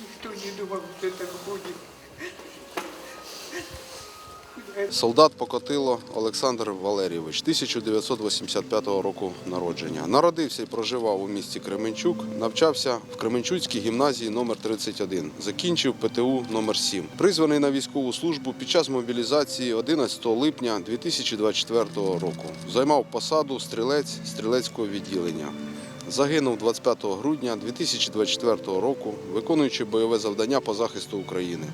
Никто не думал, что так будет. Солдат Покотило Олександр Валерійович, 1985 року народження. Народився і проживав у місті Кременчук, навчався в Кременчуцькій гімназії номер 31 закінчив ПТУ номер 7 Призваний на військову службу під час мобілізації 11 липня 2024 року. Займав посаду стрілець стрілецького відділення. Загинув 25 грудня 2024 року, виконуючи бойове завдання по захисту України.